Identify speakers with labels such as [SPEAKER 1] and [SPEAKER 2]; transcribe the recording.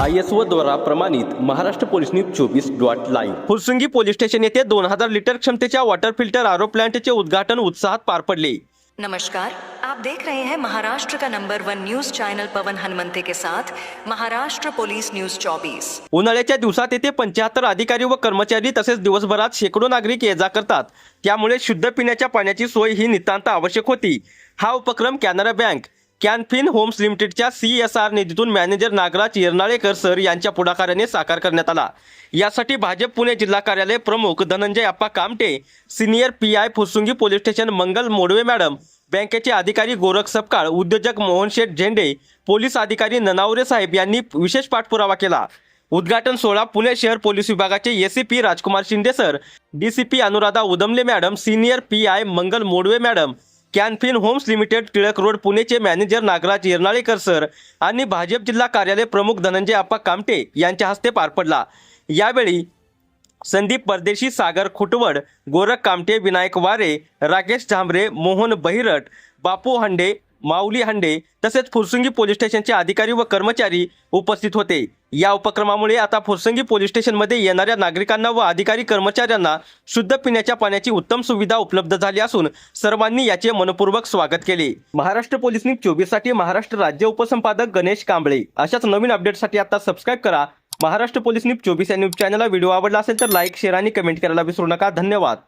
[SPEAKER 1] I S O द्वारा प्रमाणित Maharashtra police news चोवीस dot live. Fursungi police station येथे दोन हजार लिटर क्षमतेच्या वॉटर फिल्टर आरो प्लांटचे उद्घाटन उत्साहात पार पडले.
[SPEAKER 2] नमस्कार आप देख रहे हैं महाराष्ट्र का number one news channel Pawan Hanumante के साथ महाराष्ट्र पुलिस न्यूज 24
[SPEAKER 1] उन्हाळ्याच्या दिवसात येथे पंच्याहत्तर अधिकारी व कर्मचारी तसेच दिवसभरात शेकडो नागरिक ये जा करतात. त्यामुळे शुद्ध पिण्याच्या पाण्याची सोय ही नितांत आवश्यक होती. हा उपक्रम कॅनरा बँक कॅनफिन होम्स लिमिटेडच्या सी एस आर निधीतून मॅनेजर नागराज येरनाळेकर सर यांच्या पुढाकाराने साकार करण्यात आला. यासाठी भाजप पुणे जिल्हा कार्यालय प्रमुख Dhananjay Appa Kamte senior P I Fursungi police station Mangal Modve madam बँकेचे अधिकारी गोरख सपकाळ उद्योजक मोहन शेठ झेंडे पोलीस अधिकारी ननावरे साहेब यांनी विशेष पाठपुरावा केला. उद्घाटन सोहळा पुणे शहर पोलीस विभागाचे ACP Rajkumar Shinde sir DCP Anuradha Udamale madam senior P I Mangal Modve madam Canfin Homes limited Tilak road पुणेचे manager Nagraj Yernalekar sir आणि भाजप जिल्हा कार्यालय प्रमुख धनंजय आप्पा कामटे यांच्या हस्ते पार पडला. यावेळी संदीप परदेशी सागर खुटवड गोरख कामटे विनायक वारे राकेश झांबरे मोहन बहिरट बापू हंडे माऊली हांडे तसेच फुरसुंगी पोलीस स्टेशनचे अधिकारी व कर्मचारी उपस्थित होते. या उपक्रमामुळे आता फुरसुंगी पोलीस स्टेशनमध्ये येणाऱ्या नागरिकांना व अधिकारी कर्मचाऱ्यांना शुद्ध पिण्याच्या पाण्याची उत्तम सुविधा उपलब्ध झाली असून सर्वांनी याचे मनपूर्वक स्वागत केले. महाराष्ट्र पोलीस न्यूज चोवीससाठी महाराष्ट्र राज्य उपसंपादक गणेश कांबळे. अशाच नवीन अपडेटसाठी आता सबस्क्राईब करा. महाराष्ट्र पोलीस न्यूज चोवीस या न्यूज चॅनलला व्हिडिओ आवडला असेल तर लाईक शेअर आणि कमेंट करायला विसरू नका. धन्यवाद.